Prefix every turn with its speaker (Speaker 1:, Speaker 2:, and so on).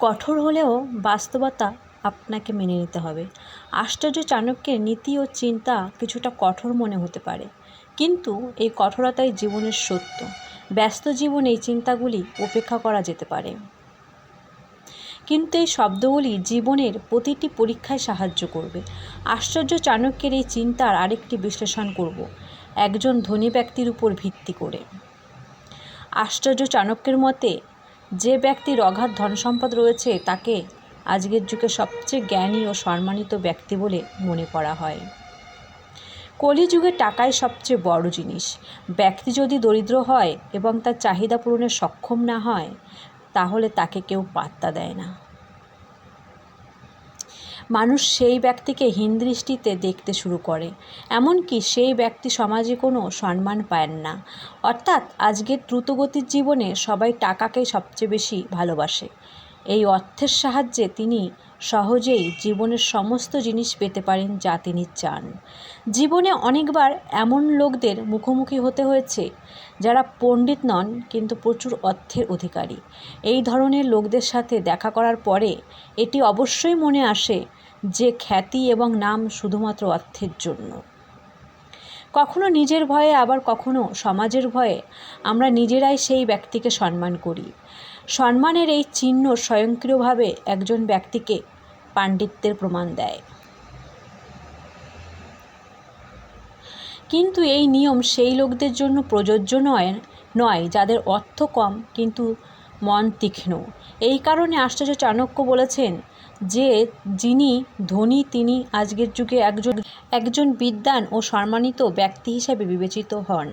Speaker 1: কঠোর হলেও বাস্তবতা আপনাকে মেনে নিতে হবে। আশ্চর্য চাণক্যের নীতি ও চিন্তা কিছুটা কঠোর মনে হতে পারে। কিন্তু এই কঠোরতাই জীবনের সত্য। ব্যস্ত জীবনে এই চিন্তাগুলি উপেক্ষা করা যেতে পারে। কিন্তু এই শব্দগুলি জীবনের প্রতিটি পরীক্ষায় সাহায্য করবে। আশ্চর্য চাণক্যের এই চিন্তার আরেকটি বিশ্লেষণ করব। একজন ধনী ব্যক্তির উপর ভিত্তি করে। আশ্চর্য চাণক্যের মতে যে ব্যক্তির অগাধ ধনসম্পদ রয়েছে তাকে আজকের যুগে সবচেয়ে জ্ঞানী ও সম্মানিত ব্যক্তি বলে মনে করা হয়। কলিযুগে টাকাই সবচেয়ে বড় জিনিস। ব্যক্তি যদি দরিদ্র হয় এবং তার চাহিদা পূরণে সক্ষম না হয়, তাহলে তাকে কেউ পাত্তা দেয় না। মানুষ সেই ব্যক্তিকে দৃষ্টিতে দেখতে শুরু করে। এমনকি সেই ব্যক্তি সমাজে কোনো সম্মান পায় না। অর্থাৎ আজকের দ্রুতগতির জীবনে সবাই টাকাকেই সবচেয়ে বেশি ভালোবাসে। এই অর্থের সাহায্যে তিনি সহজেই জীবনের সমস্ত জিনিস পেতে পারেন যা তিনি চান। জীবনে অনেকবার এমন লোকদের মুখোমুখি হতে হয়েছে যারা পণ্ডিত নন, কিন্তু প্রচুর অর্থের অধিকারী। এই ধরনের লোকদের সাথে দেখা করার পরে এটি অবশ্যই মনে আসে যে খ্যাতি এবং নাম শুধুমাত্র অর্থের জন্য। কখনো নিজের ভয়ে, আবার কখনো সমাজের ভয়ে আমরা নিজেরাই সেই ব্যক্তিকে সম্মান করি। সম্মানের এই চিহ্ন স্বয়ংক্রিয়ভাবে একজন ব্যক্তিকে পাণ্ডিত্যের প্রমাণ দেয়। কিন্তু এই নিয়ম সেই লোকদের জন্য প্রযোজ্য নয় নয়, যাদের অর্থ কম কিন্তু মন তীক্ষ্ণ। এই কারণে আশ্চর্য চাণক্য বলেছেন যে, যিনি ধনী, তিনি আজকের যুগে একজন একজন বিদ্বান ও সম্মানিত ব্যক্তি হিসেবে বিবেচিত হন।